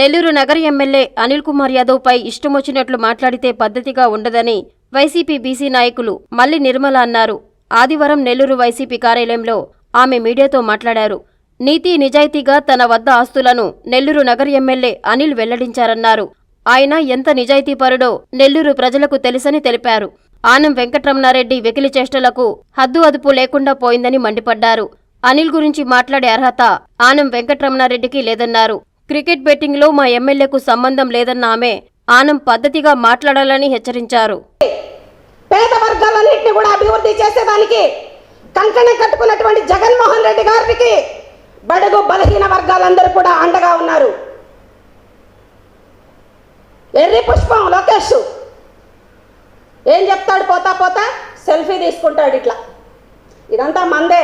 నెల్లూరు నగర ఎమ్మెల్యే అనిల్ కుమార్ యాదవ్ పై ఇష్టమొచ్చినట్లు మాట్లాడితే పద్ధతిగా ఉండదని వైసీపీ బీసీ నాయకులు మల్లి నిర్మల అన్నారు. ఆదివారం నెల్లూరు వైసీపీ కార్యాలయంలో ఆమె మీడియాతో మాట్లాడారు. నీతి నిజాయితీగా తన వద్ద ఆస్తులను నెల్లూరు నగర ఎమ్మెల్యే అనిల్ వెల్లడించారన్నారు. ఆయన ఎంత నిజాయితీపరుడో నెల్లూరు ప్రజలకు తెలుసని తెలిపారు. ఆనం వెంకటరమణారెడ్డి వెకిలి చేష్టలకు హద్దు అదుపు లేకుండా పోయిందని మండిపడ్డారు. అనిల్ గురించి మాట్లాడే అర్హత ఆనం వెంకటరమణారెడ్డికి లేదన్నారు. క్రికెట్ బెట్టింగ్లో మా ఎమ్మెల్యేకు సంబంధం లేదన్న ఆమె ఆనం పద్ధతిగా మాట్లాడాలని హెచ్చరించారు. పేద వర్గాలన్నింటినీ కూడా అభివృద్ధి చేసేదానికి కంకణం కట్టుకున్నటువంటి జగన్మోహన్ రెడ్డి గారికి బడుగు బలహీన వర్గాలందరూ కూడా అండగా ఉన్నారు. ఎర్రి పుష్పం లోకేష్ ఏం చెప్తాడు? పోతా పోతా సెల్ఫీ తీసుకుంటాడు ఇట్లా. ఇదంతా మందే.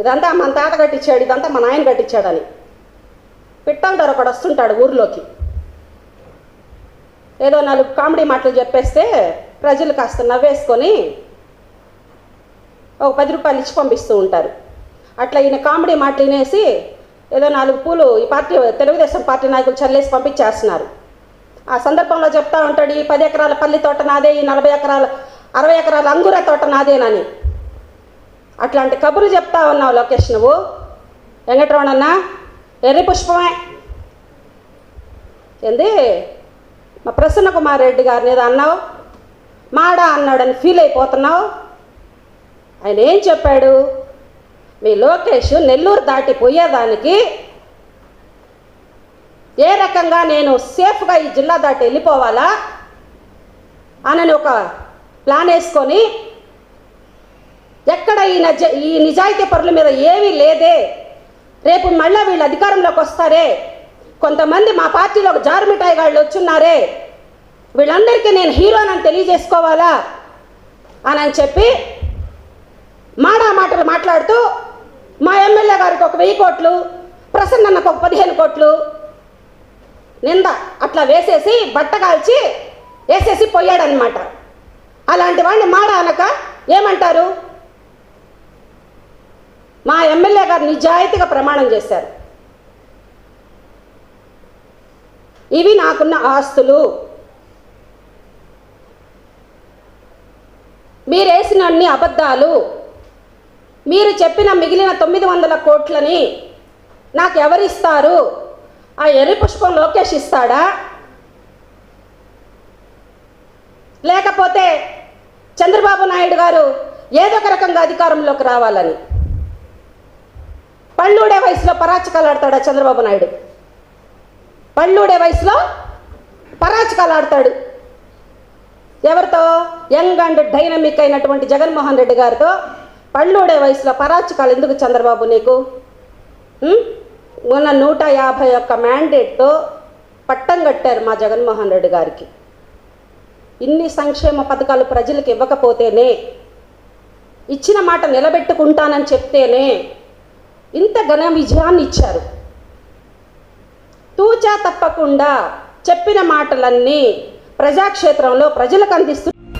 ఇదంతా మన తాత కట్టించాడు ఇదంతా మన ఆయన కట్టించాడని. పిట్టల ధర ఒకడు వస్తుంటాడు ఊర్లోకి. ఏదో నాలుగు కామెడీ మాటలు చెప్పేస్తే ప్రజలు కాస్త నవ్వేసుకొని ఒక పది రూపాయలు ఇచ్చి పంపిస్తూ ఉంటారు. అట్లా ఈయన కామెడీ మాటలు వినేసి ఏదో నాలుగు పూలు ఈ పార్టీ తెలుగుదేశం పార్టీ నాయకులు చల్లేసి పంపించేస్తున్నారు. ఆ సందర్భంలో చెప్తా ఉంటాడు ఈ పది ఎకరాల పల్లి తోట నాదే ఈ నలభై ఎకరాల అరవై ఎకరాల అంగుర తోట నాదేనని. అట్లాంటి కబురు చెప్తా ఉన్నావు లోకేష్ నువ్వు. వెంకటరమణన్న ఎర్రి పుష్పమే? ఏంది? మా ప్రసన్న కుమార్ రెడ్డి గారిని ఏదో అన్నావు? మాడా అన్నాడని ఫీల్ అయిపోతున్నావు? ఆయన ఏం చెప్పాడు? మీ లోకేష్ నెల్లూరు దాటి పోయేదానికి ఏ రకంగా నేను సేఫ్గా ఈ జిల్లా దాటి వెళ్ళిపోవాలా? అనని ఒక ప్లాన్ వేసుకొని ఎక్కడ ఈ నజ ఈ నిజాయితీ పరుల మీద ఏమీ లేదే? రేపు మళ్ళీ వీళ్ళు అధికారంలోకి వస్తారే? కొంతమంది మా పార్టీలో ఒక జారుమిఠాయి వచ్చున్నారే? వీళ్ళందరికీ నేను హీరోనని తెలియజేసుకోవాలా? అని అని చెప్పి మాడా మాటలు మాట్లాడుతూ మా ఎమ్మెల్యే గారికి ఒక వెయ్యి కోట్లు ప్రసన్నన్నకు ఒక పదిహేను కోట్లు నింద అట్లా వేసేసి బట్ట కాల్చి వేసేసి పోయాడనమాట అలాంటి వాడిని మాడ అనక ఏమంటారు? మా ఎమ్మెల్యే గారు నిజాయితీగా ప్రమాణం చేశారు. ఇవి నాకున్న ఆస్తులు. మీరేసిన అన్ని అబద్ధాలు. మీరు చెప్పిన మిగిలిన తొమ్మిది వందల కోట్లని నాకు ఎవరిస్తారు? ఆ ఎర్రి పుష్పం లోకేష్ ఇస్తాడా? లేకపోతే చంద్రబాబు నాయుడు గారు ఏదో ఒక రకంగా అధికారంలోకి రావాలని. పళ్ళూడే వయసులో పరాచకాలు ఆడతాడా చంద్రబాబు నాయుడు? పళ్ళూడే వయసులో పరాచకాలు ఆడతాడు. ఎవరితో? యంగ్ అండ్ డైనమిక్ అయినటువంటి జగన్మోహన్ రెడ్డి గారితో. పళ్ళూడే వయసులో పరాచకాలు ఎందుకు చంద్రబాబు నీకు? మొన్న నూట యాభై ఒక్క మ్యాండేట్తో పట్టం కట్టారు మా జగన్మోహన్ రెడ్డి గారికి. ఇన్ని సంక్షేమ పథకాలు ప్రజలకు ఇవ్వకపోతేనే ఇచ్చిన మాట నిలబెట్టుకుంటానని చెప్తేనే ఇంత ఘన విజయాన్ని ఇచ్చారు తూచా తప్పకుండా చెప్పిన మాటలన్నీ ప్రజాక్షేత్రంలో ప్రజలకు అందిస్తూ